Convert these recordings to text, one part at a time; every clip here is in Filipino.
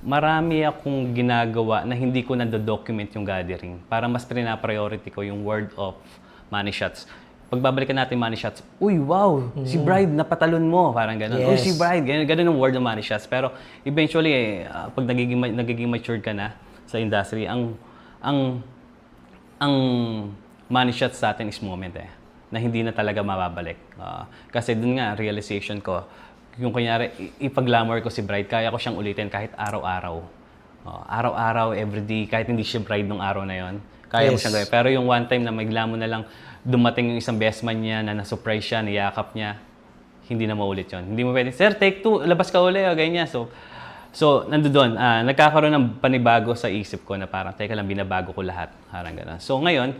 marami akong ginagawa na hindi ko nado-document yung gathering para mas pina-priority ko yung word of money shots. Pagbabalikan natin money shots, uy, wow, si Bride, napatalon mo. Parang gano'n. Uy, Yes. si Bride, ganun, ganun yung word of money shots. Pero eventually, eh, pag nagiging, nagiging matured ka na sa industry, ang, ang, ang money shots sa atin is moment eh na hindi na talaga mababalik. Ah, kasi dun nga, realization ko, yung kunyari, i- ipag-glamour ko si Bride, kaya ko siyang ulitin kahit araw-araw. Ah, araw-araw, everyday, kahit hindi siya Bride nung araw na yon kaya mo Yes. siyang gawin. Pero yung one time na may glamour na lang, dumating yung isang best man niya na na-surprise siya, niyakap niya, hindi na maulit yon. Hindi mo pwede, sir, take two, labas ka uli, o ganyan. So, so nandoon, ah, nagkakaroon ng panibago sa isip ko na parang, teka lang, binabago ko lahat. Parang gano'n. So, ngayon,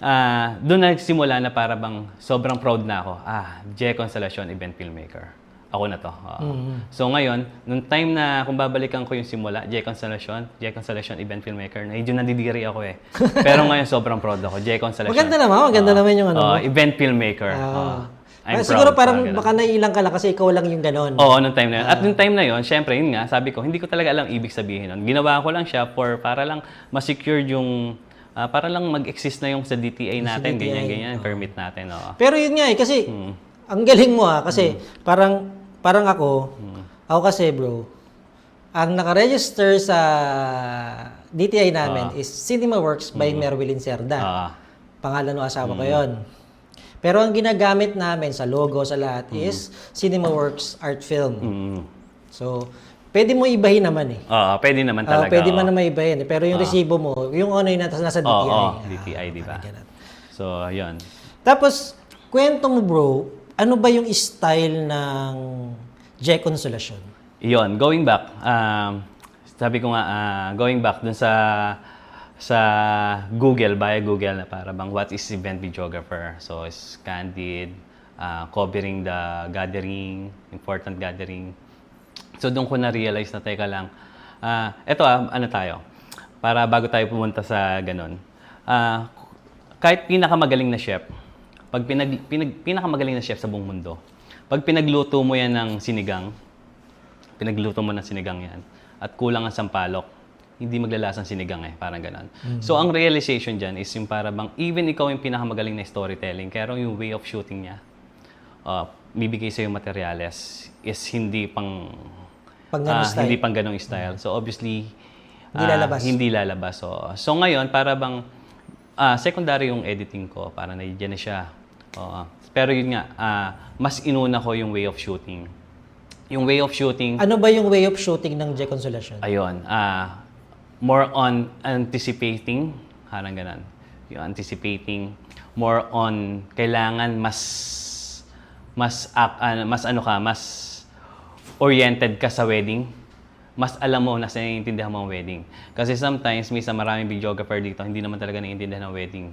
ah, doon nagsimula na para bang sobrang proud na ako. Ah, J. Constellation, event filmmaker. Ako na to. Oo. So ngayon, nung time na kung babalikan ko yung simula, J. Constellation, J. Constellation event filmmaker, medyo nandidiri ako eh. Pero ngayon sobrang proud ako. J. Constellation. Maganda naman, maganda Oo. naman yung ano mo. event filmmaker. Ah. Oo. I'm Ah, siguro proud, parang ganun. baka naiilang ka lang kasi ikaw lang yung ganon. Oo, nung time na yun. At nung time na yun, syempre, yun nga, sabi ko, hindi ko talaga alam ibig sabihin nun. Ginawa ko lang siya for, para lang ma-secure yung, ah, para lang mag-exist na yung sa DTA natin, ganyan-ganyan, permit natin. Oo. Pero yun nga eh, kasi Hmm. ang galing mo ah, kasi parang parang ako, ako kasi bro, ang nakaregister sa DTI namin is Cinema Works by Merwilin Cerda. Ah. Pangalan ng asawa ko yon. Pero ang ginagamit namin sa logo, sa lahat is Cinema Works Art Film. Mm. So, pwede mo ibahin naman eh. Oo, pwede naman Ah, talaga. pwede oo. man na maibahin eh. Pero yung resibo mo, yung ano yung nasa, nasa DTI. Oo, Ah, DTI, di ba? So, yun. Tapos, kwento mo bro, ano ba yung style ng J Consolation? Yun, going back, um, sabi ko nga, ah, going back dun sa sa Google, via Google, na para bang what is event videographer? So, it's candid, ah, covering the gathering, important gathering. So, doon ko na-realize na, teka lang, ah, eto ah, ano tayo, para bago tayo pumunta sa ganun. Ah, kahit pinakamagaling na chef, pag pinag, pinag, pinakamagaling na chef sa buong mundo, pag pinagluto mo yan ng sinigang, pinagluto mo ng sinigang yan, at kulang ang sampalok, hindi maglalasang sinigang eh, parang ganon. So, ang realization dyan is yung para bang, even ikaw yung pinakamagaling na storytelling, pero yung way of shooting niya, uh, bibigay sa'yo yung materyales, is hindi pang, Pang ah, style. hindi pang ganong style. So, obviously, Hindi ah, lalabas. Hindi lalabas. So, so ngayon, para bang, ah, secondary yung editing ko, para na na siya. Oo. pero yun nga, ah, mas inuna ko yung way of shooting. Yung way of shooting, Ano ba yung way of shooting ng J Consolation? Ayun, ah more on anticipating, parang ganun. Yung anticipating, more on kailangan mas mas ac- ah, mas ano ka, mas oriented ka sa wedding. Mas alam mo na naiintindihan mo ang wedding. Kasi sometimes, minsan maraming videographer dito, hindi naman talaga naiintindihan ang wedding.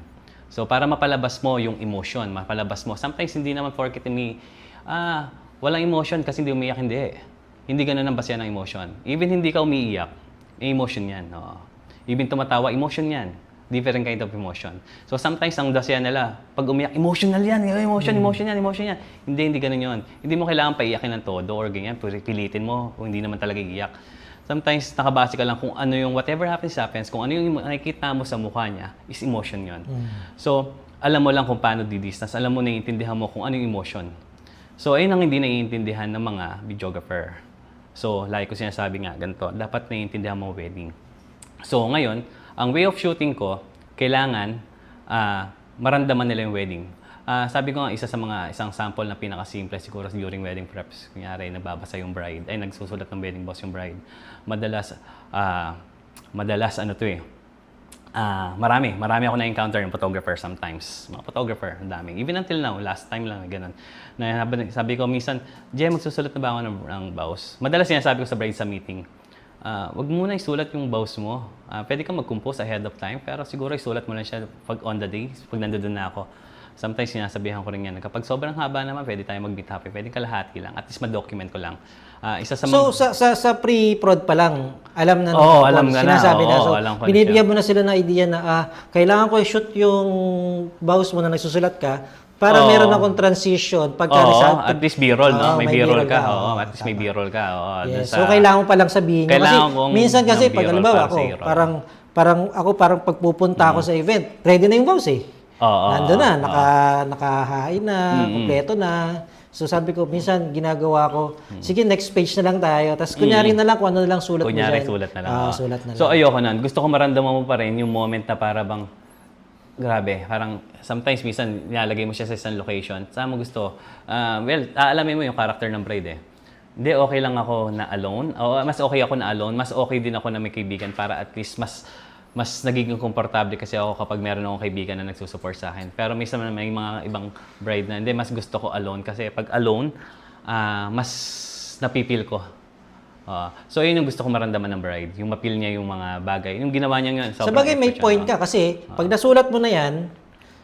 So, para mapalabas mo yung emotion, mapalabas mo. Sometimes, hindi naman porket ni, ah, walang emotion kasi hindi umiyak, hindi. Hindi ganun ang basehan ng emotion. Even hindi ka umiiyak, emotion yan. Oo. Even tumatawa, emotion yan. Different kind of emotion. So sometimes ang dasehan nila, pag umiyak, emotional yan, emotion, emotion yan, emotion yan. Hindi, hindi ganun yun. Hindi mo kailangan paiyakin ng todo or ganyan, pilitin mo kung hindi naman talaga iiyak. Sometimes nakabase ka lang kung ano yung whatever happens, happens. Kung ano yung nakikita mo sa mukha niya, is emotion yun. So, alam mo lang kung paano di-distance. Alam mo, naiintindihan mo kung ano yung emotion. So, ayun ang hindi naiintindihan ng mga videographer. So, like ko sinasabi nga, ganito, dapat naiintindihan mo wedding. So, ngayon, ang way of shooting ko, kailangan ah, maramdaman nila yung wedding. Ah, sabi ko nga, isa sa mga, isang sample na pinakasimple siguro during wedding preps. Kunyari, nagbabasa yung bride, ay nagsusulat ng wedding boss yung bride. Madalas, ah, madalas ano to eh, Ah, marami. Marami ako na-encounter yung photographer sometimes. Mga photographer, ang dami. Even until now, last time lang, ganun. Na, sabi ko minsan, Jay, magsusulat na ba ako ng, ng vows? Madalas sinasabi ko sa bride sa meeting, ah, wag muna isulat yung vows mo. Ah, pwede kang mag-compose ahead of time, pero siguro isulat mo lang siya pag on the day, pag nandoon na ako. Sometimes sinasabihan ko rin yan, kapag sobrang haba naman, pwede tayo mag-meet happy, pwede kalahati lang. At least ma-document ko lang. Ah, isa sa mga- So, sa, sa, sa pre-prod pa lang, alam na Oo, nung- alam ka na. sinasabi na. Oo, So, alam ko na binibigyan mo na sila ng idea na, ah, kailangan ko i-shoot yung vows mo na nagsusulat ka para Oo. meron akong transition pagka Oo, nasa- at least B-roll, no? may, B-roll ka. oo, Oo, at least may B-roll ka. Oo, dun Yes. sa- So kailangan mo palang sabihin. Kailangan kasi minsan kasi pag halimbawa para ako, parang parang ako parang pagpupunta ako sa event, ready na yung vows eh. Oo, Nandun na, naka nakahain na, kumpleto na. So sabi ko, minsan ginagawa ko, sige next page na lang tayo. Tapos kunyari na lang kung ano na lang sulat Kunyari, mo dyan. sulat na lang. Oo. sulat na lang. So, ayoko nun. Gusto ko maramdaman mo pa rin yung moment na para bang, grabe, parang sometimes minsan nilalagay mo siya sa isang location. Saan mo gusto? Ah, well, aalamin mo yung character ng bride eh. Hindi, okay lang ako na alone. O, mas okay ako na alone. Mas okay din ako na may kaibigan para at least mas mas nagiging komportable kasi ako kapag meron akong kaibigan na nagsusupport sa akin. Pero minsan naman may mga ibang bride na hindi, mas gusto ko alone kasi pag alone, ah, mas napipil ko. Ah, so yun yung gusto ko maramdaman ng bride, yung mapil niya yung mga bagay. Yung ginawa niya yun, Sa bagay may point ka kasi pag nasulat mo na yan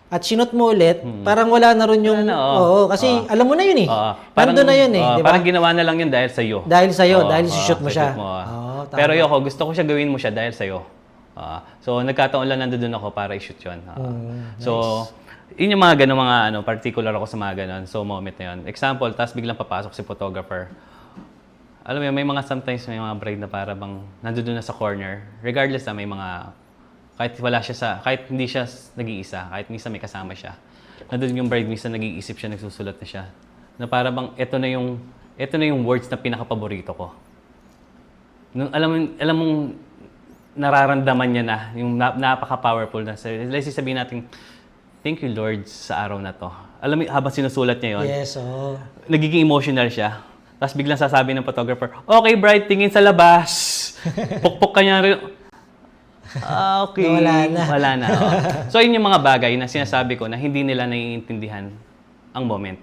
at sinot mo ulit, parang wala na rin yung Hmm. Wala na, oo, oo. kasi alam mo na yun eh. Oo. Nandun na yun eh, oo, di ba? Parang ginawa na lang yun dahil sa iyo. Dahil sa'yo, dahil si-shoot mo siya. oo. Oo. Pero yoko, gusto ko siya gawin mo siya dahil sa iyo. so nagkataon lang nandoon ako para i-shoot 'yon. Oo. Hmm, So yun yung mga ganun mga ano, particular ako sa mga ganun. So moment na yun. Example, tapos biglang papasok si photographer. Alam mo, may mga sometimes may mga bride na para bang nandoon na sa corner. Regardless na may mga kahit wala siya sa kahit hindi siya nag-iisa, kahit minsan may kasama siya. Nandoon yung bride minsan nag-iisip siya, nagsusulat na siya. Na para bang ito na yung ito na yung words na pinaka-paborito ko. Nung alam mo alam mong nararamdaman niya na yung na- napaka-powerful na sa let's say sabihin natin thank you Lord sa araw na to. Alam mo habang sinusulat niya yon, Yes, oo. nagiging emotional siya. Tapos biglang sasabi ng photographer, okay Bright, tingin sa labas. Pukpok ka niya rin. Ah, okay. Wala na. Wala na. oo. So, yun yung mga bagay na sinasabi ko na hindi nila naiintindihan ang moment.